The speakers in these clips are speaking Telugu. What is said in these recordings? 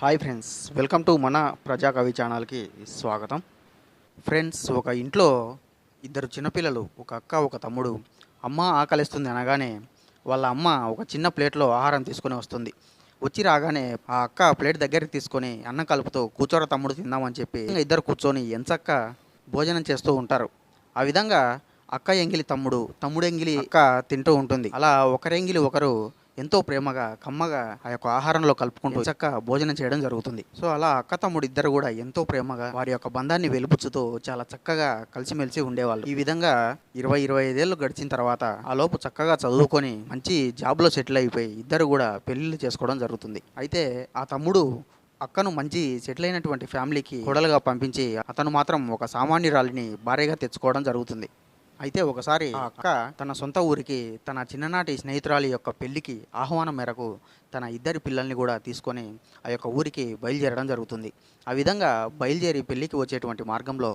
హాయ్ ఫ్రెండ్స్ వెల్కమ్ టు మన ప్రజాకవి ఛానల్కి స్వాగతం. ఫ్రెండ్స్ ఒక ఇంట్లో ఇద్దరు చిన్నపిల్లలు ఒక అక్క ఒక తమ్ముడు అమ్మ ఆకలిస్తుంది అనగానే వాళ్ళ అమ్మ ఒక చిన్న ప్లేట్లో ఆహారం తీసుకొని వస్తుంది. వచ్చి రాగానే ఆ అక్క ప్లేట్ దగ్గరికి తీసుకొని అన్నం కలుపుతూ కూర్చోరా తమ్ముడు తిందామని చెప్పి ఇద్దరు కూర్చొని ఎంచక్క భోజనం చేస్తూ ఉంటారు. ఆ విధంగా అక్క ఎంగిలి తమ్ముడు తమ్ముడు ఎంగిలి అక్క తింటూ ఉంటుంది. అలా ఒకరెంగిలి ఒకరు ఎంతో ప్రేమగా కమ్మగా ఆ యొక్క ఆహారంలో కలుపుకుంటూ చక్క భోజనం చేయడం జరుగుతుంది. సో అలా అక్క తమ్ముడు ఇద్దరు కూడా ఎంతో ప్రేమగా వారి యొక్క బంధాన్ని వెలుపుచ్చుతూ చాలా చక్కగా కలిసిమెలిసి ఉండేవాళ్ళు. ఈ విధంగా ఇరవై ఇరవై ఐదేళ్ళు గడిచిన తర్వాత ఆ లోపు చక్కగా చదువుకొని మంచి జాబ్లో సెటిల్ అయిపోయి ఇద్దరు కూడా పెళ్ళిళ్ళు చేసుకోవడం జరుగుతుంది. అయితే ఆ తమ్ముడు అక్కను మంచి సెటిల్ అయినటువంటి ఫ్యామిలీకి కొడలుగా పంపించి అతను మాత్రం ఒక సామాన్యురాలిని భార్యగా తెచ్చుకోవడం జరుగుతుంది. అయితే ఒకసారి ఆ అక్క తన సొంత ఊరికి తన చిన్ననాటి స్నేహితురాలి యొక్క పెళ్ళికి ఆహ్వానం మేరకు తన ఇద్దరి పిల్లల్ని కూడా తీసుకొని ఆ యొక్క ఊరికి బయలుదేరడం జరుగుతుంది. ఆ విధంగా బయలుదేరి పెళ్ళికి వచ్చేటువంటి మార్గంలో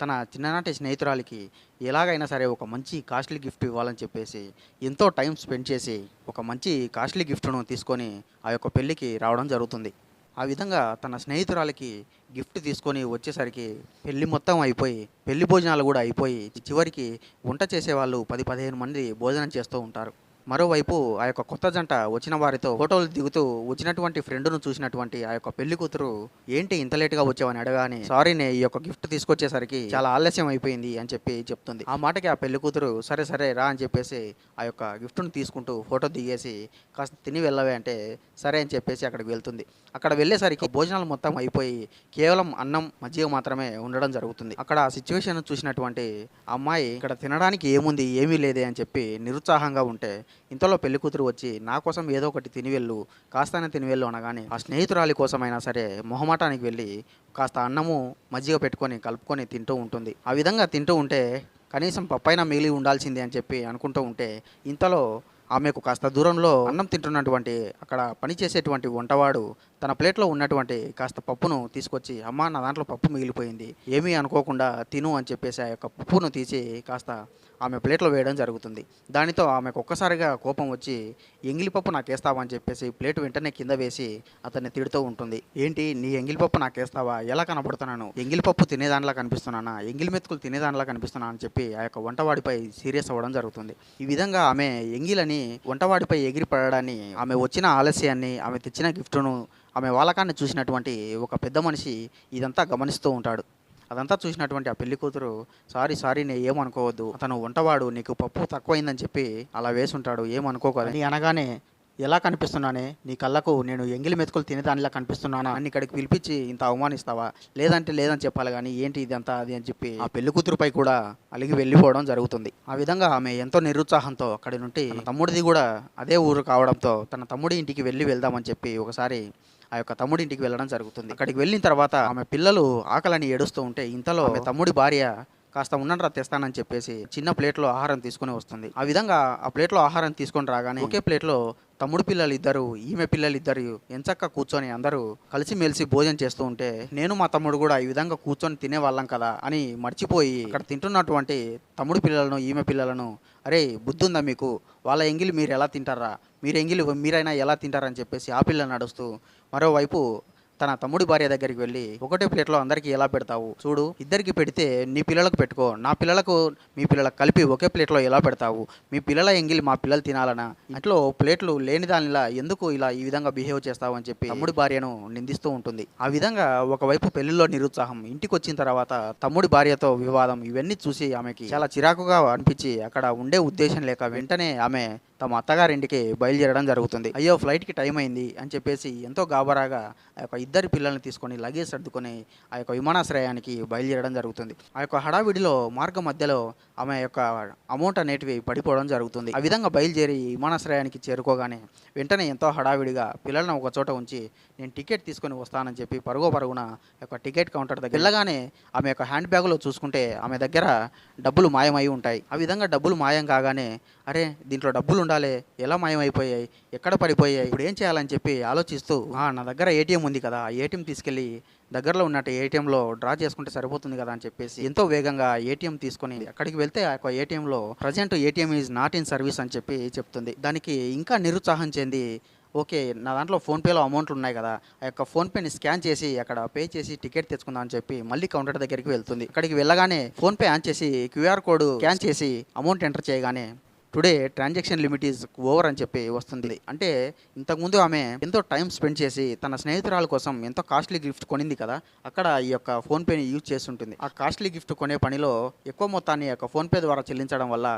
తన చిన్ననాటి స్నేహితురాలికి ఎలాగైనా సరే ఒక మంచి కాస్ట్లీ గిఫ్ట్ ఇవ్వాలని చెప్పేసి ఎంతో టైం స్పెండ్ చేసి ఒక మంచి కాస్ట్లీ గిఫ్ట్ను తీసుకొని ఆ యొక్క పెళ్ళికి రావడం జరుగుతుంది. ఆ విధంగా తన స్నేహితురాలకి గిఫ్ట్ తీసుకొని వచ్చేసరికి పెళ్ళి మొత్తం అయిపోయి పెళ్ళి భోజనాలు కూడా అయిపోయి చివరికి వంట చేసేవాళ్ళు పది పదిహేను మంది భోజనం చేస్తూ ఉంటారు. మరోవైపు ఆ యొక్క కొత్త జంట వచ్చిన వారితో ఫోటోలు దిగుతూ వచ్చినటువంటి ఫ్రెండ్ను చూసినటువంటి ఆ యొక్క పెళ్ళి కూతురు ఏంటి ఇంత లేట్గా వచ్చావని అడగానే సారీ నే ఈ యొక్క గిఫ్ట్ తీసుకొచ్చేసరికి చాలా ఆలస్యం అయిపోయింది అని చెప్పి చెప్తుంది. ఆ మాటకి ఆ పెళ్ళి కూతురు సరే సరే రా అని చెప్పేసి ఆ యొక్క గిఫ్ట్ను తీసుకుంటూ ఫోటో దిగేసి కాస్త తిని వెళ్ళవే అంటే సరే అని చెప్పేసి అక్కడికి వెళ్తుంది. అక్కడ వెళ్ళేసరికి భోజనాలు మొత్తం అయిపోయి కేవలం అన్నం మజ్జిగ మాత్రమే ఉండడం జరుగుతుంది. అక్కడ ఆ సిచ్యువేషన్ చూసినటువంటి అమ్మాయి ఇక్కడ తినడానికి ఏముంది ఏమీ లేదే అని చెప్పి నిరుత్సాహంగా ఉంటే ఇంతలో పెళ్ళి కూతురు వచ్చి నా కోసం ఏదో ఒకటి తిని వెళ్ళు కాస్తనే తిని వెళ్ళు అనగానే ఆ స్నేహితురాలి కోసమైనా సరే మొహమాటానికి వెళ్ళి కాస్త అన్నము మజ్జిగ పెట్టుకొని కలుపుకొని తింటూ ఉంటుంది. ఆ విధంగా తింటూ ఉంటే కనీసం పప్పైనా మిగిలి ఉండాల్సిందే అని చెప్పి అనుకుంటూ ఉంటే ఇంతలో ఆమెకు కాస్త దూరంలో అన్నం తింటున్నటువంటి అక్కడ పనిచేసేటువంటి వంటవాడు తన ప్లేట్లో ఉన్నటువంటి కాస్త పప్పును తీసుకొచ్చి అమ్మ నా దాంట్లో పప్పు మిగిలిపోయింది ఏమీ అనుకోకుండా తిను అని చెప్పేసి ఆ యొక్క పప్పును తీసి కాస్త ఆమె ప్లేట్లో వేయడం జరుగుతుంది. దానితో ఆమెకు ఒక్కసారిగా కోపం వచ్చి ఎంగిలిపప్పు నాకేస్తావా? అని చెప్పేసి ప్లేట్ వెంటనే కింద వేసి అతన్ని తిడుతూ ఉంటుంది. ఏంటి? నీ ఎంగిలిపప్పు నాకేస్తావా? ఎలా కనబడుతున్నాను? ఎంగిలిపప్పు తినేదానిలా కనిపిస్తున్నానా? ఎంగిలి మెతుకులు తినేదానిలా కనిపిస్తున్నా అని చెప్పి ఆ యొక్క వంటవాడిపై సీరియస్ అవ్వడం జరుగుతుంది. ఈ విధంగా ఆమె ఎంగిలని వంటవాడిపై ఎగిరి పడడాన్ని ఆమె వచ్చిన ఆలస్యాన్ని ఆమె తెచ్చిన గిఫ్ట్ను ఆమె వాలకాన్ని చూసినటువంటి ఒక పెద్ద మనిషి ఇదంతా గమనిస్తూ ఉంటాడు. అదంతా చూసినటువంటి ఆ పెళ్ళి కూతురు సారీ సారీ నేను ఏమనుకోవద్దు అతను వంటవాడు నీకు పప్పు తక్కువైందని చెప్పి అలా వేసుంటాడు. ఏమనుకోకూడదు అని అనగానే ఎలా కనిపిస్తున్నానే? నీ కళ్ళకు నేను ఎంగిలి మెతుకులు తినేదానిలా కనిపిస్తున్నానా? అని ఇక్కడికి పిలిపించి ఇంత అవమానిస్తావా? లేదంటే లేదని చెప్పాలి కానీ ఏంటి ఇదంతా? అది అని చెప్పి ఆ పెళ్ళి కూతురుపై కూడా అలిగి వెళ్ళిపోవడం జరుగుతుంది. ఆ విధంగా ఆమె ఎంతో నిరుత్సాహంతో అక్కడి నుండి తమ్ముడిది కూడా అదే ఊరు కావడంతో తన తమ్ముడి ఇంటికి వెళ్ళి వెళ్దామని చెప్పి ఒకసారి ఆ యొక్క తమ్ముడి ఇంటికి వెళ్ళడం జరుగుతుంది. అక్కడికి వెళ్ళిన తర్వాత ఆమె పిల్లలు ఆకలని ఏడుస్తూ ఉంటే ఇంతలో ఆమె తమ్ముడి భార్య కాస్త ఉన్నట్రా తెస్తానని చెప్పేసి చిన్న ప్లేట్లో ఆహారం తీసుకుని వస్తుంది. ఆ విధంగా ఆ ప్లేట్లో ఆహారం తీసుకొని రాగానే ఒకే ప్లేట్లో తమ్ముడు పిల్లలు ఇద్దరు ఈమె పిల్లలు ఇద్దరు ఎంచక్క కూర్చొని అందరూ కలిసిమెలిసి భోజనం చేస్తూ ఉంటే నేను మా తమ్ముడు కూడా ఈ విధంగా కూర్చొని తినేవాళ్ళం కదా అని మర్చిపోయి ఇక్కడ తింటున్నటువంటి తమ్ముడు పిల్లలను ఈమె పిల్లలను అరే బుద్ధి ఉందా మీకు? వాళ్ళ ఎంగిలి మీరు ఎలా తింటారా? మీరు ఎంగిలి మీరైనా ఎలా తింటారని చెప్పేసి ఆ పిల్లని నడుస్తూ మరోవైపు తన తమ్ముడి భార్య దగ్గరికి వెళ్ళి ఒకటే ప్లేట్లో అందరికీ ఎలా పెడతావు? చూడు ఇద్దరికి పెడితే నీ పిల్లలకు పెట్టుకో. నా పిల్లలకు మీ పిల్లలకు కలిపి ఒకే ప్లేట్లో ఎలా పెడతావు? మీ పిల్లల ఎంగిలి మా పిల్లలు తినాలనా? ఇంట్లో ప్లేట్లు లేని దానిలా ఎందుకు ఇలా ఈ విధంగా బిహేవ్ చేస్తావు అని చెప్పి తమ్ముడి భార్యను నిందిస్తూ ఉంటుంది. ఆ విధంగా ఒకవైపు పెళ్ళిలో నిరుత్సాహం ఇంటికి వచ్చిన తర్వాత తమ్ముడి భార్యతో వివాదం ఇవన్నీ చూసి ఆమెకి చాలా చిరాకుగా అనిపించి అక్కడ ఉండే ఉద్దేశం లేక వెంటనే ఆమె తమ అత్తగారింటికి బయలుదేరడం జరుగుతుంది. అయ్యో ఫ్లైట్కి టైం అయింది అని చెప్పేసి ఎంతో గాబరాగా ఒక ఇద్దరి పిల్లల్ని తీసుకొని లగేజ్ సర్దుకొని ఆ యొక్క విమానాశ్రయానికి బయలుదేరడం జరుగుతుంది. ఆ యొక్క హడావిడిలో మార్గం మధ్యలో ఆమె యొక్క అమౌంట్ అనేటివి పడిపోవడం జరుగుతుంది. ఆ విధంగా బయలుదేరి విమానాశ్రయానికి చేరుకోగానే వెంటనే ఎంతో హడావిడిగా పిల్లలను ఒక చోట ఉంచి నేను టికెట్ తీసుకొని వస్తానని చెప్పి పరుగో పరుగున యొక్క టికెట్ కౌంటర్ దగ్గర వెళ్ళగానే ఆమె యొక్క హ్యాండ్ బ్యాగ్లో చూసుకుంటే ఆమె దగ్గర డబ్బులు మాయమై ఉంటాయి. ఆ విధంగా డబ్బులు మాయం కాగానే అరే దీంట్లో డబ్బులు ఉండాలి. ఎలా మాయమైపోయాయి? ఎక్కడ పడిపోయాయి? ఇప్పుడు ఏం చేయాలని చెప్పి ఆలోచిస్తూ నా దగ్గర ఏటీఎం ఉంది కదా కదా ఏటీఎం తీసుకెళ్ళి దగ్గరలో ఉన్నట్టు ఏటీఎంలో డ్రా చేసుకుంటే సరిపోతుంది కదా అని చెప్పేసి ఎంతో వేగంగా ఏటీఎం తీసుకొని అక్కడికి వెళ్తే ఆ యొక్క ఏటీఎంలో present ATM is not in service అని చెప్పి చెప్తుంది. దానికి ఇంకా నిరుత్సాహం చెంది ఓకే నా దాంట్లో ఫోన్పేలో అమౌంట్లు ఉన్నాయి కదా ఆ యొక్క ఫోన్పేని స్కాన్ చేసి అక్కడ పే చేసి టికెట్ తెచ్చుకుందాం అని చెప్పి మళ్ళీ కౌంటర్ దగ్గరికి వెళ్తుంది. అక్కడికి వెళ్ళగానే ఫోన్పే ఆన్ చేసి క్యూఆర్ కోడ్ స్కాన్ చేసి అమౌంట్ ఎంటర్ చేయగానే today transaction limit is over అని చెప్పి వస్తుంది. అంటే ఇంతకుముందు ఆమె ఎంతో టైం స్పెండ్ చేసి తన స్నేహితురాల కోసం ఎంతో కాస్ట్లీ గిఫ్ట్ కొనింది కదా అక్కడ ఈ యొక్క ఫోన్పేని యూజ్ చేస్తుంటుంది. ఆ కాస్ట్లీ గిఫ్ట్ కొనే పనిలో ఎక్కువ మొత్తాన్ని యొక్క ఫోన్పే ద్వారా చెల్లించడం వల్ల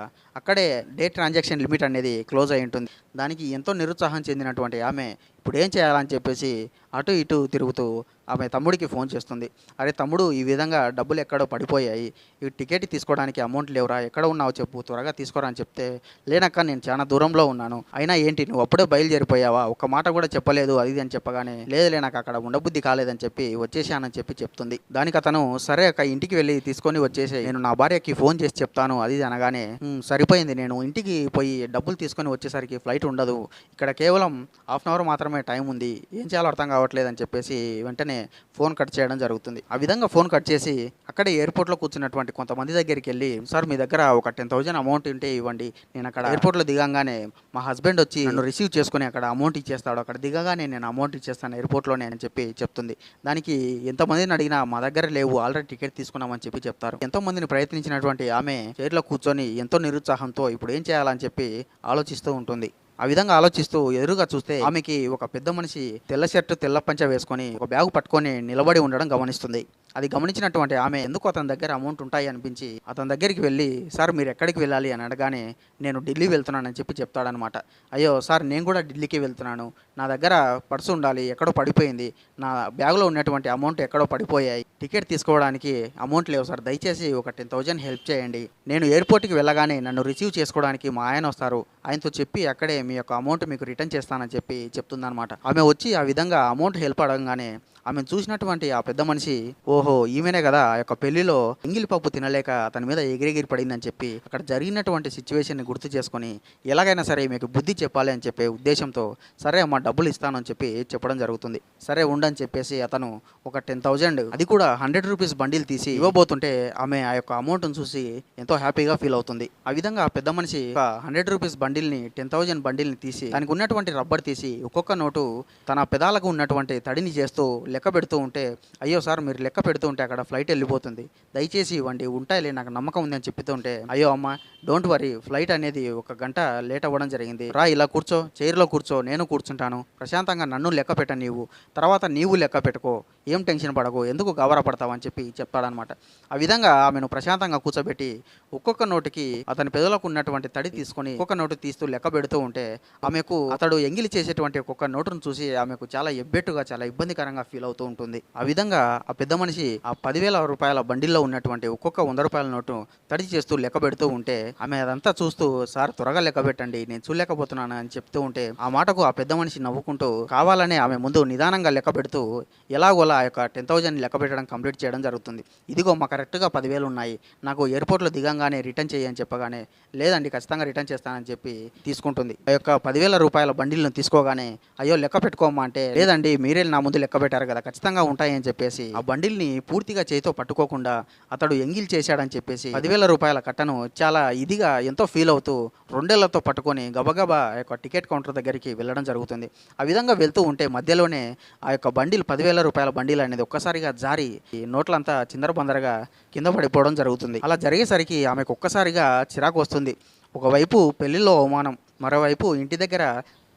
అక్కడే డే ట్రాన్సాక్షన్ లిమిట్ అనేది క్లోజ్ అయి ఉంటుంది. దానికి ఎంతో నిరుత్సాహం చెందినటువంటి ఆమె ఇప్పుడు ఏం చేయాలని చెప్పేసి అటు ఇటు తిరుగుతూ ఆమె తమ్ముడికి ఫోన్ చేస్తుంది. అరే తమ్ముడు ఈ విధంగా డబ్బులు ఎక్కడో పడిపోయాయి. ఈ టికెట్ తీసుకోవడానికి అమౌంట్ లేవురా ఎక్కడ ఉన్నావు చెప్పు త్వరగా తీసుకోరా అని చెప్తే లేనక్క నేను చాలా దూరంలో ఉన్నాను. అయినా ఏంటి నువ్వు అప్పుడే బయలుదేరిపోయావా? ఒక్క మాట కూడా చెప్పలేదు అది ఇది అని చెప్పగానే లేదు నాకు అక్కడ ఉండబుద్ధి కాలేదని చెప్పి వచ్చేసానని చెప్పి చెప్తుంది. దానికి అతను సరే అక్క ఇంటికి వెళ్ళి తీసుకొని వచ్చేసి నేను నా భార్యకి ఫోన్ చేసి చెప్తాను అది ఇది అనగానే సరిపోయింది. నేను ఇంటికి పోయి డబ్బులు తీసుకొని వచ్చేసరికి ఫ్లైట్ ఉండదు. ఇక్కడ కేవలం హాఫ్ అన్ అవర్ మాత్రమే టైం ఉంది. ఏం చేయాలో అర్థం కావట్లేదు అని చెప్పేసి వెంటనే ఫోన్ కట్ చేయడం జరుగుతుంది. ఆ విధంగా ఫోన్ కట్ చేసి అక్కడే ఎయిర్పోర్ట్లో కూర్చున్నటువంటి కొంతమంది దగ్గరికి వెళ్ళి సార్ మీ దగ్గర ఒక టెన్ థౌజండ్ అమౌంట్ ఉంటే ఇవ్వండి. నేను అక్కడ ఎయిర్పోర్ట్లో దిగంగానే మా హస్బెండ్ వచ్చి నన్ను రిసీవ్ చేసుకుని అక్కడ అమౌంట్ ఇచ్చేస్తాడు. అక్కడ దిగగానే నేను అమౌంట్ ఇచ్చేస్తాను ఎయిర్పోర్ట్లోనే అని చెప్పి చెప్తుంది. దానికి ఎంతమందిని అడిగినా మా దగ్గర లేవు. ఆల్రెడీ టికెట్ తీసుకున్నామని చెప్పి చెప్తారు. ఎంతో మందిని ప్రయత్నించినటువంటి ఆమె చైర్లో కూర్చొని ఎంతో నిరుత్సాహంతో ఇప్పుడు ఏం చేయాలని చెప్పి ఆలోచిస్తూ ఉంటుంది. ఆ విధంగా ఆలోచిస్తూ ఎదురుగా చూస్తే ఆమెకి ఒక పెద్ద మనిషి తెల్ల షర్టు తెల్ల పంచ వేసుకొని ఒక బ్యాగ్ పట్టుకొని నిలబడి ఉండడం గమనిస్తుంది. అది గమనించినటువంటి ఆమె ఎందుకు అతని దగ్గర అమౌంట్ ఉంటాయి అనిపించి అతని దగ్గరికి వెళ్ళి సార్ మీరు ఎక్కడికి వెళ్ళాలి? అని అడగానే నేను ఢిల్లీ వెళ్తున్నానని చెప్పి చెప్తాడనమాట. అయ్యో సార్ నేను కూడా ఢిల్లీకి వెళ్తున్నాను. నా దగ్గర పర్సు ఉండాలి ఎక్కడో పడిపోయింది. నా బ్యాగ్లో ఉన్నటువంటి అమౌంట్ ఎక్కడో పడిపోయాయి. టికెట్ తీసుకోవడానికి అమౌంట్ లేవు సార్. దయచేసి ఒక టెన్ థౌజండ్ హెల్ప్ చేయండి. నేను ఎయిర్పోర్ట్కి వెళ్ళగానే నన్ను రిసీవ్ చేసుకోవడానికి మా ఆయన వస్తారు. ఆయనతో చెప్పి అక్కడే మీ యొక్క అమౌంట్ మీకు రిటర్న్ చేస్తానని చెప్పి చెప్తుందనమాట. ఆమె వచ్చి ఆ విధంగా అమౌంట్ హెల్ప్ అడగగానే ఆమెను చూసినటువంటి ఆ పెద్ద మనిషి ఓహో ఈమెనే కదా ఆ యొక్క పెళ్ళిలో ఎంగిలి పప్పు తినలేక తన మీద ఎగిరెగిరి పడిందని చెప్పి అక్కడ జరిగినటువంటి సిచ్యువేషన్ని గుర్తు చేసుకొని ఎలాగైనా సరే మీకు బుద్ధి చెప్పాలి అని చెప్పే ఉద్దేశంతో సరే మా డబ్బులు ఇస్తానని చెప్పి చెప్పడం జరుగుతుంది. సరే ఉండని చెప్పేసి అతను ఒక టెన్ థౌజండ్ అది కూడా హండ్రెడ్ రూపీస్ బండిల్ తీసి ఇవ్వబోతుంటే ఆమె ఆ యొక్క అమౌంట్ను చూసి ఎంతో హ్యాపీగా ఫీల్ అవుతుంది. ఆ విధంగా ఆ పెద్ద మనిషి ఒక హండ్రెడ్ రూపీస్ బండిల్ని టెన్ థౌజండ్ బండిల్ని తీసి దానికి ఉన్నటువంటి రబ్బర్ తీసి ఒక్కొక్క నోటు తన పెదాలకు ఉన్నటువంటి తడిని చేస్తూ లెక్క పెడుతూ ఉంటే అయ్యో సార్ మీరు లెక్క పెడుతూ ఉంటే అక్కడ ఫ్లైట్ వెళ్ళిపోతుంది. దయచేసి ఇవ్వండి ఉంటాయిలే నాకు నమ్మకం ఉంది అని చెప్తూ ఉంటే అయ్యో అమ్మ డోంట్ వరీ ఫ్లైట్ అనేది ఒక గంట లేట్ అవ్వడం జరిగింది. రా ఇలా కూర్చో చైర్లో కూర్చో నేను కూర్చుంటాను. ప్రశాంతంగా నన్ను లెక్క పెట్ట నీవు. తర్వాత నీవు లెక్క పెట్టుకో. ఏం టెన్షన్ పడకు ఎందుకు గవర అని చెప్పి చెప్తాడనమాట ఆ విధంగా ఆమెను ప్రశాంతంగా కూర్చోబెట్టి ఒక్కొక్క నోటికి అతని పెదవులకు ఉన్నటువంటి తడి తీసుకొని ఒక్కొక్క నోటు తీస్తూ లెక్క పెడుతూ ఉంటే ఆమెకు అతడు ఎంగిలి చేసేటువంటి ఒక్కొక్క నోటును చూసి ఆమెకు చాలా ఎబ్బెట్టుగా చాలా ఇబ్బందికరంగా ఫీల్ అవుతూ ఉంటుంది. ఆ విధంగా ఆ పెద్ద మనిషి ఆ పదివేల రూపాయల బండిల్లో ఉన్నటువంటి ఒక్కొక్క వంద రూపాయల నోటు తడిచి చేస్తూ లెక్క పెడుతూ ఉంటే ఆమె అదంతా చూస్తూ సార్ త్వరగా లెక్క పెట్టండి నేను చూడలేకపోతున్నాను అని చెప్తూ ఉంటే ఆ మాటకు ఆ పెద్ద మనిషి నవ్వుకుంటూ కావాలనే ఆమె ముందు నిదానంగా లెక్క పెడుతూ ఎలాగోలా ఆ యొక్క టెన్ థౌజండ్ లెక్క పెట్టడం కంప్లీట్ చేయడం జరుగుతుంది. ఇదిగో మా కరెక్ట్గా పదివేలు ఉన్నాయి. నాకు ఎయిర్పోర్ట్లో దిగంగానే రిటర్న్ చేయని చెప్పగానే లేదండి ఖచ్చితంగా రిటర్న్ చేస్తానని చెప్పి తీసుకుంటుంది. ఆ యొక్క పదివేల రూపాయల బండిల్ని తీసుకోగానే అయ్యో లెక్క పెట్టుకోమా అంటే లేదండి మీరే నా ముందు లెక్క పెట్టారు కదా ఖచ్చితంగా ఉంటాయని చెప్పేసి ఆ బండిల్ని పూర్తిగా చేతితో పట్టుకోకుండా అతడు ఎంగిల్ చేశాడని చెప్పేసి పదివేల రూపాయల కట్టను చాలా ఇదిగా ఎంతో ఫీల్ అవుతూ రెండేళ్ళతో పట్టుకొని గబగబా ఆ యొక్క టికెట్ కౌంటర్ దగ్గరికి వెళ్ళడం జరుగుతుంది. ఆ విధంగా వెళ్తూ ఉంటే మధ్యలోనే ఆ యొక్క బండిల్ పదివేల రూపాయల బండిల్ అనేది ఒక్కసారిగా జారి నోట్లంతా చిందరబందరగా కింద పడిపోవడం జరుగుతుంది. అలా జరిగేసరికి ఆమెకు ఒక్కసారిగా చిరాకు వస్తుంది. ఒకవైపు పెళ్ళిలో అవమానం మరోవైపు ఇంటి దగ్గర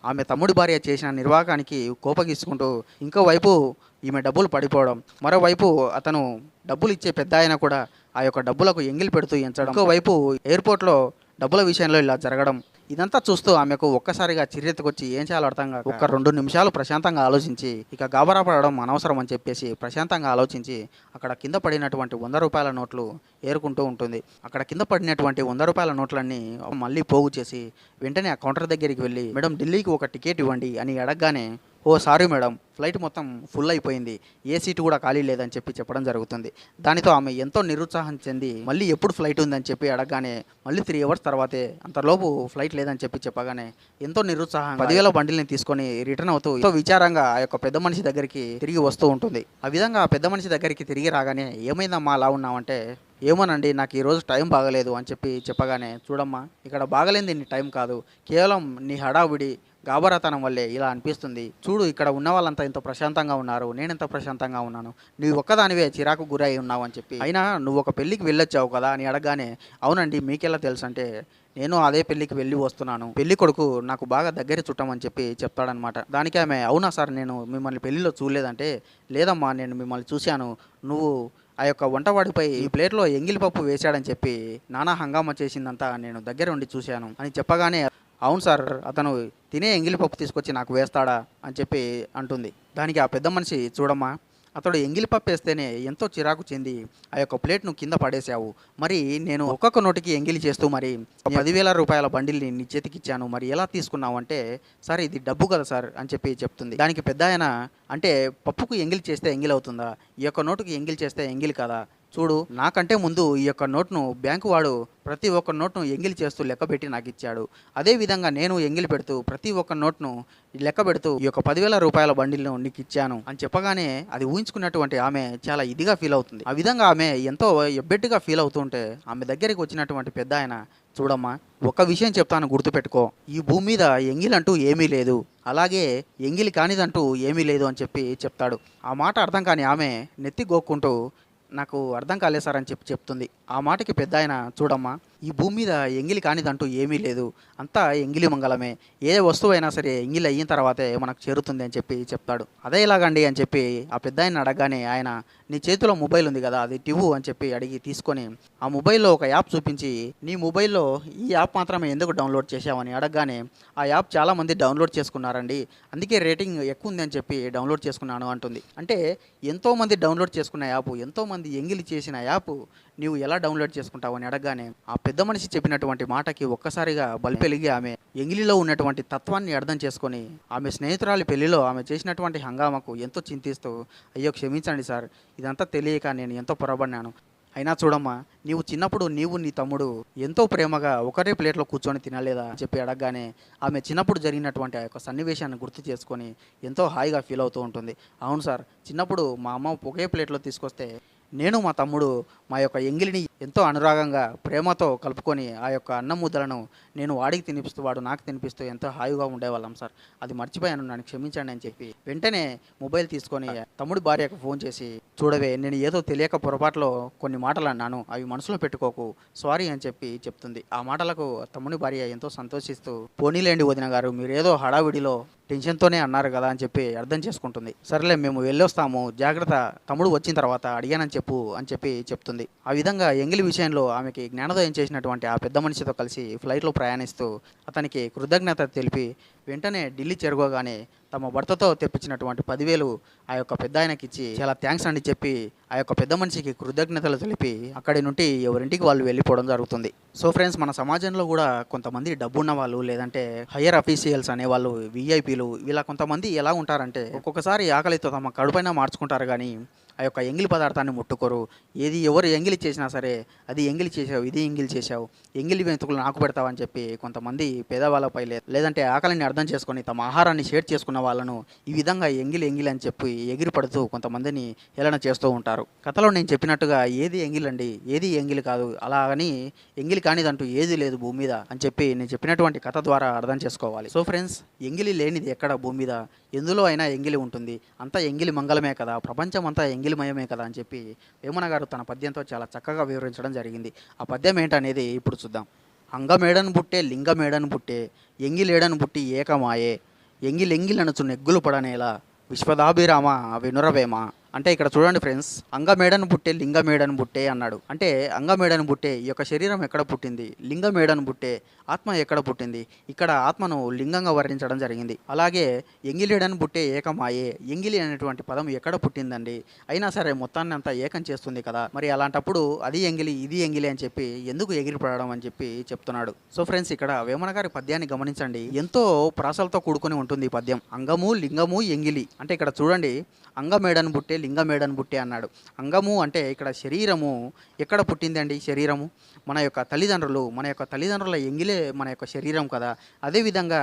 ఆమె తమ్ముడి భార్య చేసిన నిర్వాహానికి కోపగించుకుంటూ ఇంకోవైపు ఈమె డబ్బులు పడిపోవడం మరోవైపు అతను డబ్బులు ఇచ్చే పెద్ద ఆయన కూడా ఆ యొక్క డబ్బులకు ఎంగిల్ పెడుతూ ఎంచడం ఇంకోవైపు ఎయిర్పోర్ట్లో డబ్బుల విషయంలో ఇలా జరగడం. ఇదంతా చూస్తూ ఆమెకు ఒక్కసారిగా చిరెత్తుకొచ్చి ఏం చేయాలో అర్థం కాక ఒక రెండు నిమిషాలు ప్రశాంతంగా ఆలోచించి ఇక గాబరా పడడం అనవసరం అని చెప్పేసి ప్రశాంతంగా ఆలోచించి అక్కడ కింద పడినటువంటి వంద రూపాయల నోట్లు ఏరుకుంటూ ఉంటుంది. అక్కడ కింద పడినటువంటి వంద రూపాయల నోట్లన్నీ మళ్ళీ పోగు చేసి వెంటనే ఆ కౌంటర్ దగ్గరికి వెళ్ళి మేడం ఢిల్లీకి ఒక టికెట్ ఇవ్వండి అని అడగగానే ఓ సారీ మేడం ఫ్లైట్ మొత్తం ఫుల్ అయిపోయింది ఏ సీటు కూడా ఖాళీ లేదని చెప్పి చెప్పడం జరుగుతుంది. దానితో ఆమె ఎంతో నిరుత్సాహం చెంది మళ్ళీ ఎప్పుడు ఫ్లైట్ ఉందని చెప్పి అడగగానే మళ్ళీ త్రీ అవర్స్ తర్వాతే అంతలోపు ఫ్లైట్ లేదని చెప్పి చెప్పగానే ఎంతో నిరుత్సాహం పదివేల బండిల్ని తీసుకొని రిటర్న్ అవుతూ ఎంతో విచారంగా ఆ యొక్క పెద్ద మనిషి దగ్గరికి తిరిగి వస్తూ ఉంటుంది. ఆ విధంగా ఆ పెద్ద మనిషి దగ్గరికి తిరిగి రాగానే ఏమైందమ్మా అలా ఉన్నామంటే ఏమోనండి నాకు ఈరోజు టైం బాగలేదు అని చెప్పి చెప్పగానే చూడమ్మా ఇక్కడ బాగలేంది నీ టైం కాదు కేవలం నీ హడావుడి గాబరాతనం వల్లే ఇలా అనిపిస్తుంది. చూడు ఇక్కడ ఉన్న వాళ్ళంతా ఇంత ప్రశాంతంగా ఉన్నారు నేను ఎంత ప్రశాంతంగా ఉన్నాను? నువ్వు ఒక్కదానివే చిరాకు గురై ఉన్నావు అని చెప్పి. అయినా నువ్వు ఒక పెళ్ళికి వెళ్ళొచ్చావు కదా అని అడగగానే అవునండి మీకెలా తెలుసు అంటే నేను అదే పెళ్ళికి వెళ్ళి వస్తున్నాను. పెళ్ళి కొడుకు నాకు బాగా దగ్గర చుట్టమని చెప్పి చెప్తాడనమాట. దానికి ఆమె అవునా సార్ నేను మిమ్మల్ని పెళ్ళిలో చూడలేదంటే లేదమ్మా నేను మిమ్మల్ని చూశాను. నువ్వు ఆ యొక్క వంటవాడిపై ఈ ప్లేట్లో ఎంగిలి పప్పు వేశాడని చెప్పి నానా హంగామా చేసిందంతా నేను దగ్గర ఉండి చూశాను అని చెప్పగానే అవును సార్ అతను తినే ఎంగిలి పప్పు తీసుకొచ్చి నాకు వేస్తాడా? అని చెప్పి అంటుంది. దానికి ఆ పెద్ద మనిషి చూడమ్మా అతడు ఎంగిలి పప్పేస్తేనే ఎంతో చిరాకు చెంది ఆ యొక్క ప్లేట్ను కింద పడేశావు. మరి నేను ఒక్కొక్క నోటికి ఎంగిలి చేస్తూ మరి పదివేల రూపాయల బండిల్ని నీ చేతికిచ్చాను. మరి ఎలా తీసుకున్నావు అంటే సార్ ఇది డబ్బు కదా సార్ అని చెప్పి చెప్తుంది. దానికి పెద్ద ఆయన అంటే పప్పుకు ఎంగిలి చేస్తే ఎంగిలి అవుతుందా ఈ యొక్క నోటుకి ఎంగిలి చేస్తే ఎంగిలి కదా? చూడు నాకంటే ముందు ఈ యొక్క నోట్ను బ్యాంకు వాడు ప్రతి ఒక్క నోట్ను ఎంగిలి చేస్తూ లెక్క పెట్టి నాకు ఇచ్చాడు. అదే విధంగా నేను ఎంగిలి పెడుతూ ప్రతి ఒక్క నోట్ను లెక్క పెడుతూ ఈ యొక్క పదివేల రూపాయల బండిల్ను నీకు ఇచ్చాను అని చెప్పగానే అది ఊహించుకున్నటువంటి ఆమె చాలా ఇదిగా ఫీల్ అవుతుంది. ఆ విధంగా ఆమె ఎంతో ఎబ్బెట్టుగా ఫీల్ అవుతుంటే ఆమె దగ్గరికి వచ్చినటువంటి పెద్ద ఆయన చూడమ్మా ఒక విషయం చెప్తాను గుర్తుపెట్టుకో. ఈ భూమి మీద ఎంగిలంటూ ఏమీ లేదు. అలాగే ఎంగిలి కానిదంటూ ఏమీ లేదు అని చెప్పి చెప్తాడు. ఆ మాట అర్థం కాని ఆమె నెత్తి గోక్కుంటూ నాకు అర్థం కాలేదు సార్ అని చెప్పి చెప్తుంది. ఆ మాటకి పెద్ద ఆయన చూడమ్మా ఈ భూమి మీద ఎంగిలి కానిదంటూ ఏమీ లేదు. అంతా ఎంగిలి మంగళమే. ఏ వస్తువైనా సరే ఎంగిలి అయిన తర్వాతే మనకు చేరుతుంది అని చెప్పి చెప్తాడు. అదే ఇలాగండి అని చెప్పి ఆ పెద్ద ఆయన అడగగానే ఆయన నీ చేతిలో మొబైల్ ఉంది కదా అది టివ్వు అని చెప్పి అడిగి తీసుకొని ఆ మొబైల్లో ఒక యాప్ చూపించి నీ మొబైల్లో ఈ యాప్ మాత్రమే ఎందుకు డౌన్లోడ్ చేశావని అడగగానే ఆ యాప్ చాలా మంది డౌన్లోడ్ చేసుకున్నారండి. అందుకే రేటింగ్ ఎక్కువ ఉంది అని చెప్పి డౌన్లోడ్ చేసుకున్నాను అంటుంది. అంటే ఎంతోమంది డౌన్లోడ్ చేసుకున్న యాప్ ఎంతోమంది ఎంగిలి చేసిన యాప్ నీవు ఎలా డౌన్లోడ్ చేసుకుంటావు అని అడగగానే ఆ పెద్ద మనిషి చెప్పినటువంటి మాటకి ఒక్కసారిగా బలిపెలిగి ఆమె ఎంగిలిలో ఉన్నటువంటి తత్వాన్ని అర్థం చేసుకొని ఆమె స్నేహితురాలి పెళ్ళిలో ఆమె చేసినటువంటి హంగామాకు ఎంతో చింతిస్తూ అయ్యో క్షమించండి సార్. ఇదంతా తెలియక నేను ఎంతో పొరబడినాను. అయినా చూడమ్మా నీవు చిన్నప్పుడు నీవు నీ తమ్ముడు ఎంతో ప్రేమగా ఒకటే ప్లేట్లో కూర్చొని తినలేదా? అని చెప్పి అడగగానే ఆమె చిన్నప్పుడు జరిగినటువంటి ఆ యొక్క సన్నివేశాన్ని గుర్తు చేసుకొని ఎంతో హాయిగా ఫీల్ అవుతూ ఉంటుంది. అవును సార్ చిన్నప్పుడు మా అమ్మ ఒకే ప్లేట్లో తీసుకొస్తే నేను మా తమ్ముడు మా యొక్క ఎంగిలిని ఎంతో అనురాగంగా ప్రేమతో కలుపుకొని ఆ యొక్క అన్నం ముద్దలను నేను వాడికి తినిపిస్తూ వాడు నాకు తినిపిస్తూ ఎంతో హాయిగా ఉండేవాళ్ళం సార్. అది మర్చిపోయాను నన్ను క్షమించండి అని చెప్పి. వెంటనే మొబైల్ తీసుకొని తమ్ముడి భార్యకు ఫోన్ చేసి చూడవే నేను ఏదో తెలియక పొరపాటులో కొన్ని మాటలు అన్నాను అవి మనసులో పెట్టుకోకు సారీ అని చెప్పి చెప్తుంది. ఆ మాటలకు తమ్ముడి భార్య ఎంతో సంతోషిస్తూ పోనీలేండి వదిన గారు మీరేదో హడావిడిలో టెన్షన్తోనే అన్నారు కదా అని చెప్పి అర్థం చేసుకుంటుంది. సరేలే మేము వెళ్ళొస్తాము జాగ్రత్త తమ్ముడు వచ్చిన తర్వాత అడిగానని చెప్పు అని చెప్పి చెప్తుంది. ఆ విధంగా ఎంగిలి విషయంలో ఆమెకి జ్ఞానోదయం చేసినటువంటి ఆ పెద్ద మనిషితో కలిసి ఫ్లైట్లో ప్రయాణిస్తూ అతనికి కృతజ్ఞత తెలిపి వెంటనే ఢిల్లీ చేరుకోగానే తమ భర్తతో తెప్పించినటువంటి పదివేలు ఆ యొక్క పెద్ద ఆయనకి ఇచ్చి చాలా థ్యాంక్స్ అని చెప్పి ఆ యొక్క పెద్ద మనిషికి కృతజ్ఞతలు తెలిపి అక్కడి నుండి ఎవరింటికి వాళ్ళు వెళ్ళిపోవడం జరుగుతుంది. సో ఫ్రెండ్స్ మన సమాజంలో కూడా కొంతమంది డబ్బున్న వాళ్ళు లేదంటే హయ్యర్ అఫీషియల్స్ అనేవాళ్ళు విఐపీలు ఇలా కొంతమంది ఎలా ఉంటారంటే ఒక్కొక్కసారి ఆకలితో తమ కడుపైన మార్చుకుంటారు కానీ ఆ యొక్క ఎంగిలి పదార్థాన్ని ముట్టుకోరు. ఏది ఎవరు ఎంగిలి చేసినా సరే అది ఎంగిలి చేసావు ఇది ఎంగిలి చేసావు ఎంగిలి వెంతుకులు నాకు పెడతావని చెప్పి కొంతమంది పేదవాళ్ళపై లేదంటే ఆకలిని అర్థం చేసుకొని తమ ఆహారాన్ని షేర్ చేసుకున్న వాళ్ళను ఈ విధంగా ఎంగిలి ఎంగిలి అని చెప్పి ఎగిరి పడుతూ కొంతమందిని హేళన చేస్తూ ఉంటారు. కథలో నేను చెప్పినట్టుగా ఏది ఎంగిలండి ఏది ఎంగిలి కాదు అలా అని ఎంగిలి కానిదంటూ ఏది లేదు భూమి మీద అని చెప్పి నేను చెప్పినటువంటి కథ ద్వారా అర్థం చేసుకోవాలి. సో ఫ్రెండ్స్ ఎంగిలి లేనిది ఎక్కడ భూమి మీద? ఎందులో అయినా ఎంగిలి ఉంటుంది. అంతా ఎంగిలి మంగళమే కదా. ప్రపంచం అంతా ఎంగిలిమయమే కదా అని చెప్పి వేమన గారు తన పద్యంతో చాలా చక్కగా వివరించడం జరిగింది. ఆ పద్యం ఏంటనేది ఇప్పుడు చూద్దాం. అంగమేడను పుట్టే లింగమేడను పుట్టే ఎంగిలేడను పుట్టి ఏకమాయే ఎంగిలెంగిలనచు నెగ్గులు పడనేలా విశ్వదాభిరామ వినురవేమ? అంటే ఇక్కడ చూడండి ఫ్రెండ్స్ అంగమేడను పుట్టే లింగమేడను పుట్టే అన్నాడు. అంటే అంగమేడను పుట్టే ఈ యొక్క శరీరం ఎక్కడ పుట్టింది? లింగమేడను పుట్టే ఆత్మ ఎక్కడ పుట్టింది? ఇక్కడ ఆత్మను లింగంగా వర్ణించడం జరిగింది. అలాగే ఎంగిలేడను పుట్టే ఏకమాయే. ఎంగిలి అనేటువంటి పదం ఎక్కడ పుట్టిందండి? అయినా సరే మొత్తాన్ని అంతా ఏకం చేస్తుంది కదా. మరి అలాంటప్పుడు అది ఎంగిలి ఇది ఎంగిలి అని చెప్పి ఎందుకు ఎగిరిపడడం అని చెప్పి చెప్తున్నాడు. సో ఫ్రెండ్స్ ఇక్కడ వేమన గారి పద్యాన్ని గమనించండి. ఎంతో ప్రాసలతో కూడుకొని ఉంటుంది ఈ పద్యం. అంగము లింగము ఎంగిలి. అంటే ఇక్కడ చూడండి అంగమేడను పుట్టే లింగమేడను పుట్టే అన్నాడు. అంగము అంటే ఇక్కడ శరీరము ఎక్కడ పుట్టిందండి శరీరము? మన యొక్క తల్లిదండ్రులు మన యొక్క తల్లిదండ్రుల ఎంగిలే మన యొక్క శరీరం కదా. అదేవిధంగా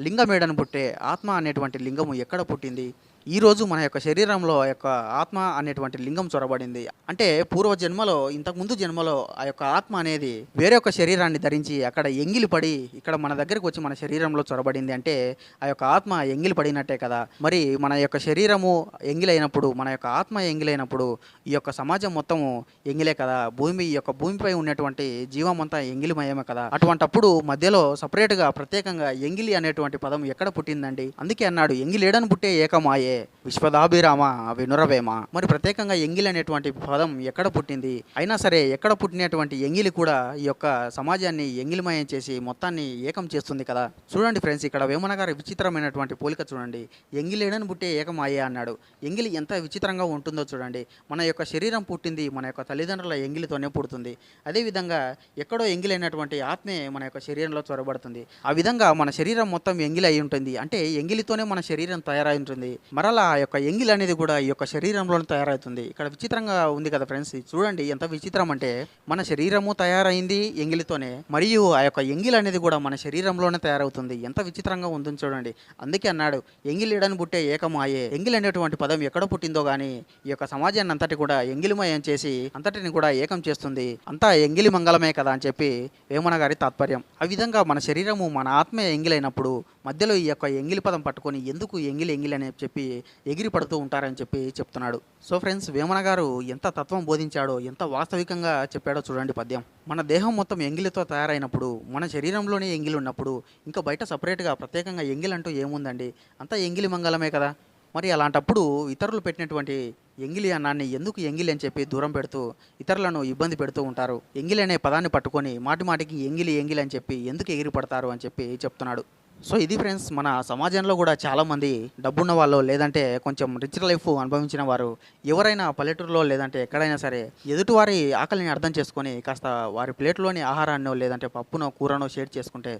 లింగమేడను పుట్టే ఆత్మ అనేటువంటి లింగము ఎక్కడ పుట్టింది? ఈ రోజు మన యొక్క శరీరంలో యొక్క ఆత్మ అనేటువంటి లింగం చొరబడింది. అంటే పూర్వ జన్మలో ఇంతకుముందు జన్మలో ఆ యొక్క ఆత్మ అనేది వేరే ఒక శరీరాన్ని ధరించి అక్కడ ఎంగిలి పడి ఇక్కడ మన దగ్గరకు వచ్చి మన శరీరంలో చొరబడింది అంటే ఆ యొక్క ఆత్మ ఎంగిలి పడినట్టే కదా. మరి మన యొక్క శరీరము ఎంగిలైనప్పుడు మన యొక్క ఆత్మ ఎంగిలైనప్పుడు ఈ యొక్క సమాజం మొత్తము ఎంగిలే కదా. భూమి ఈ యొక్క భూమిపై ఉన్నటువంటి జీవం అంతా ఎంగిలిమయమే కదా. అటువంటప్పుడు మధ్యలో సపరేట్గా ప్రత్యేకంగా ఎంగిలి అనేటువంటి పదం ఎక్కడ పుట్టిందండి? అందుకే అన్నాడు ఎంగిలేడని పుట్టే ఏకమాయే. విశ్వదాభిరామ వినురవేమ. మరి ప్రత్యేకంగా ఎంగిలి అనేటువంటి పదం ఎక్కడ పుట్టింది? అయినా సరే ఎక్కడ పుట్టినటువంటి ఎంగిలి కూడా ఈ యొక్క సమాజాన్ని ఎంగిలిమయం చేసి మొత్తాన్ని ఏకం చేస్తుంది కదా? చూడండి ఫ్రెండ్స్ ఇక్కడ వేమన గారి విచిత్రమైనటువంటి పోలిక చూడండి. ఎంగిలేడని పుట్టే ఏకమాయే అన్నాడు. ఎంగిలి ఎంత విచిత్రంగా ఉంటుందో చూడండి. మన యొక్క శరీరం పుట్టింది మన యొక్క తల్లిదండ్రుల ఎంగిలితోనే పుడుతుంది. అదేవిధంగా ఎక్కడో ఎంగిలైనటువంటి ఆత్మే మన యొక్క శరీరంలో చొరబడుతుంది. ఆ విధంగా మన శరీరం మొత్తం ఎంగిలి అయి ఉంటుంది. అంటే ఎంగిలితోనే మన శరీరం తయారై ఉంటుంది. మరలా ఆ యొక్క ఎంగిల్ అనేది కూడా ఈ యొక్క శరీరంలోనే తయారవుతుంది. ఇక్కడ విచిత్రంగా ఉంది కదా ఫ్రెండ్స్ చూడండి ఎంత విచిత్రం అంటే మన శరీరము తయారైంది ఎంగిలితోనే మరియు ఆ యొక్క ఎంగిల్ అనేది కూడా మన శరీరంలోనే తయారవుతుంది. ఎంత విచిత్రంగా ఉందని చూడండి. అందుకే అన్నాడు ఎంగిలిడని పుట్టే ఏకమాయే. ఎంగిల్ అనేటువంటి పదం ఎక్కడ పుట్టిందో గానీ ఈ యొక్క సమాజాన్ని అంతటి కూడా ఎంగిలిమయం చేసి అంతటిని కూడా ఏకం చేస్తుంది. అంతా ఎంగిలి మంగళమే కదా అని చెప్పి వేమన గారి తాత్పర్యం. ఆ విధంగా మన శరీరము మన ఆత్మ ఎంగిలైనప్పుడు మధ్యలో ఈ యొక్క ఎంగిలి పదం పట్టుకొని ఎందుకు ఎంగిలి ఎంగిలి అని చెప్పి ఎగిరి పడుతూ ఉంటారని చెప్పి చెప్తున్నాడు. సో ఫ్రెండ్స్ వేమన గారు ఎంత తత్వం బోధించాడో ఎంత వాస్తవికంగా చెప్పాడో చూడండి పద్యం. మన దేహం మొత్తం ఎంగిలితో తయారైనప్పుడు మన శరీరంలోనే ఎంగిలి ఉన్నప్పుడు ఇంకా బయట సపరేట్గా ప్రత్యేకంగా ఎంగిలి అంటూ ఏముందండి? అంతా ఎంగిలి మంగళమే కదా? మరి అలాంటప్పుడు ఇతరులు పెట్టినటువంటి ఎంగిలి అన్నాన్ని ఎందుకు ఎంగిలి అని చెప్పి దూరం పెడుతూ ఇతరులను ఇబ్బంది పెడుతూ ఉంటారు? ఎంగిలి అనే పదాన్ని పట్టుకొని మాటి మాటికి ఎంగిలి ఎంగిలి అని చెప్పి ఎందుకు ఎగిరి పడతారు అని చెప్పి చెప్తున్నాడు. సో ఇది ఫ్రెండ్స్ మన సమాజంలో కూడా చాలామంది డబ్బున్న వాళ్ళు లేదంటే కొంచెం రిచ్ లైఫ్ అనుభవించిన వారు ఎవరైనా పల్లెటూరులో లేదంటే ఎక్కడైనా సరే ఎదుటివారి ఆకలిని అర్థం చేసుకొని కాస్త వారి ప్లేట్లోని ఆహారాన్నో లేదంటే పప్పునో కూరనో షేర్ చేసుకుంటే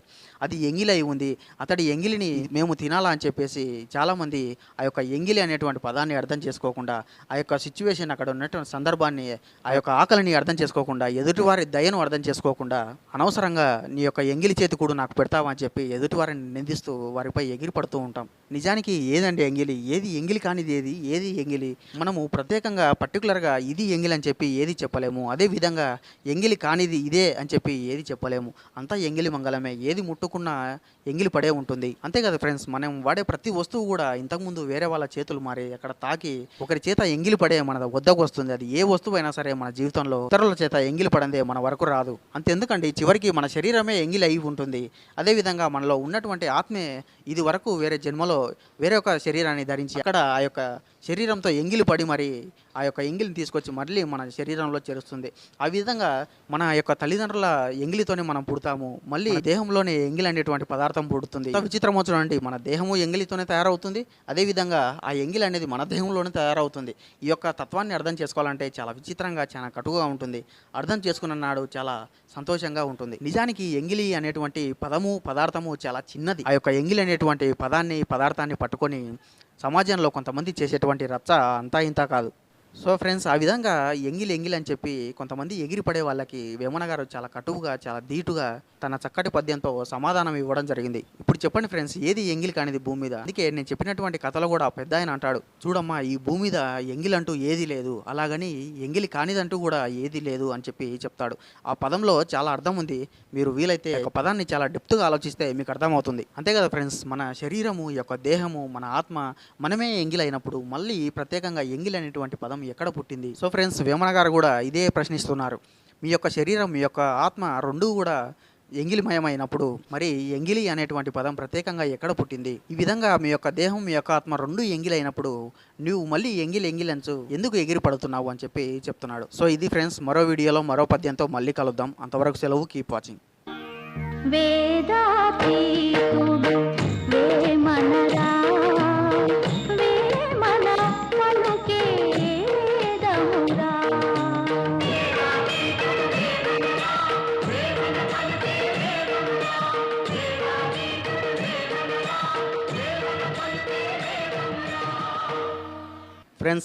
అది ఎంగిలి అయి ఉంది. అతడి ఎంగిలిని మేము తినాలా అని చెప్పేసి చాలామంది ఆ యొక్క ఎంగిలి అనేటువంటి పదాన్ని అర్థం చేసుకోకుండా ఆ యొక్క సిచ్యువేషన్ అక్కడ ఉన్నటువంటి సందర్భాన్ని ఆ యొక్క ఆకలిని అర్థం చేసుకోకుండా ఎదుటివారి దయను అర్థం చేసుకోకుండా అనవసరంగా నీ యొక్క ఎంగిలి చేతి కూడా నాకు పెడతావా అని చెప్పి ఎదుటివారిని నిందిస్తూ వారిపై ఎగిరి పడుతూ ఉంటాం. నిజానికి ఏదండి ఎంగిలి? ఏది ఎంగిలి కానిది ఏది? ఏది ఎంగిలి? మనము ప్రత్యేకంగా పర్టికులర్గా ఇది ఎంగిలి అని చెప్పి ఏది చెప్పలేము. అదేవిధంగా ఎంగిలి కానిది ఇదే అని చెప్పి ఏది చెప్పలేము. అంతా ఎంగిలి మంగళమే. ఏది ముట్టుకున్నా ఎంగిలి పడే ఉంటుంది. అంతే కదా ఫ్రెండ్స్? మనం వాడే ప్రతి వస్తువు కూడా ఇంతకుముందు వేరే వాళ్ళ చేతులు మారి అక్కడ తాకి ఒకరి చేత ఎంగిలి పడే మన వద్దకు వస్తుంది. అది ఏ వస్తువు అయినా సరే మన జీవితంలో ఇతరుల చేత ఎంగిలి పడందే మన వరకు రాదు. అంతెందుకండి? చివరికి మన శరీరమే ఎంగిలి అయి ఉంటుంది. అదేవిధంగా మనలో ఉన్నటువంటి ఆత్మే ఇది వరకు వేరే జన్మలో వేరే ఒక శరీరాన్ని ధరించి అక్కడ ఆ యొక్క శరీరంతో ఎంగిలి పడి మరి ఆ యొక్క ఎంగిలిని తీసుకొచ్చి మళ్ళీ మన శరీరంలో చేరుస్తుంది. ఆ విధంగా మన యొక్క తల్లిదండ్రుల ఎంగిలితోనే మనం పుడతాము. మళ్ళీ దేహంలోనే ఎంగిలి అనేటువంటి పదార్థం పుడుతుంది. విచిత్రమో చూడండి మన దేహము ఎంగిలితోనే తయారవుతుంది. అదేవిధంగా ఆ ఎంగిలి అనేది మన దేహంలోనే తయారవుతుంది. ఈ యొక్క తత్వాన్ని అర్థం చేసుకోవాలంటే చాలా విచిత్రంగా చాలా కటుగా ఉంటుంది. అర్థం చేసుకున్నాడు చాలా సంతోషంగా ఉంటుంది. నిజానికి ఎంగిలి అనేటువంటి పదము పదార్థము చాలా చిన్నది. ఆ యొక్క ఎంగిలి అనేటువంటి పదాన్ని పదార్థాన్ని పట్టుకొని సమాజంలో కొంతమంది చేసేటువంటి రచ్చ అంతా ఇంత కాదు. సో ఫ్రెండ్స్ ఆ విధంగా ఎంగిల్ ఎంగిల్ అని చెప్పి కొంతమంది ఎగిరిపడే వాళ్ళకి వేమన గారు చాలా కటువుగా చాలా ధీటుగా తన చక్కటి పద్యంతో సమాధానం ఇవ్వడం జరిగింది. ఇప్పుడు చెప్పండి ఫ్రెండ్స్ ఏది ఎంగిల్ కానిది భూమి మీద? అందుకే నేను చెప్పినటువంటి కథలో కూడా పెద్ద ఆయన అంటాడు చూడమ్మా ఈ భూమి మీద ఎంగిల్ అంటూ ఏది లేదు అలాగని ఎంగిలి కానిదంటూ కూడా ఏది లేదు అని చెప్పి చెప్తాడు. ఆ పదంలో చాలా అర్థం ఉంది. మీరు వీలైతే ఒక పదాన్ని చాలా డెప్త్గా ఆలోచిస్తే మీకు అర్థమవుతుంది. అంతే కదా ఫ్రెండ్స్ మన శరీరము ఈ యొక్క దేహము మన ఆత్మ మనమే ఎంగిల్ అయినప్పుడు మళ్ళీ ప్రత్యేకంగా ఎంగిల్ అనేటువంటి పదం ఎక్కడ పుట్టింది? సో ఫ్రెండ్స్ వేమన గారు కూడా ఇదే ప్రశ్నిస్తున్నారు. మీ యొక్క శరీరం మీ యొక్క ఆత్మ రెండూ కూడా ఎంగిలిమయమైనప్పుడు మరి ఎంగిలి అనేటువంటి పదం ప్రత్యేకంగా ఎక్కడ పుట్టింది? ఈ విధంగా మీ యొక్క దేహం మీ యొక్క ఆత్మ రెండు ఎంగిలైనప్పుడు అయినప్పుడు నువ్వు మళ్ళీ ఎంగిలి ఎంగిలంచు ఎందుకు ఎగిరి పడుతున్నావు అని చెప్పి చెప్తున్నాడు. సో ఇది ఫ్రెండ్స్ మరో వీడియోలో మరో పద్యంతో మళ్ళీ కలుద్దాం. అంతవరకు సెలవు కీప్ వాచింగ్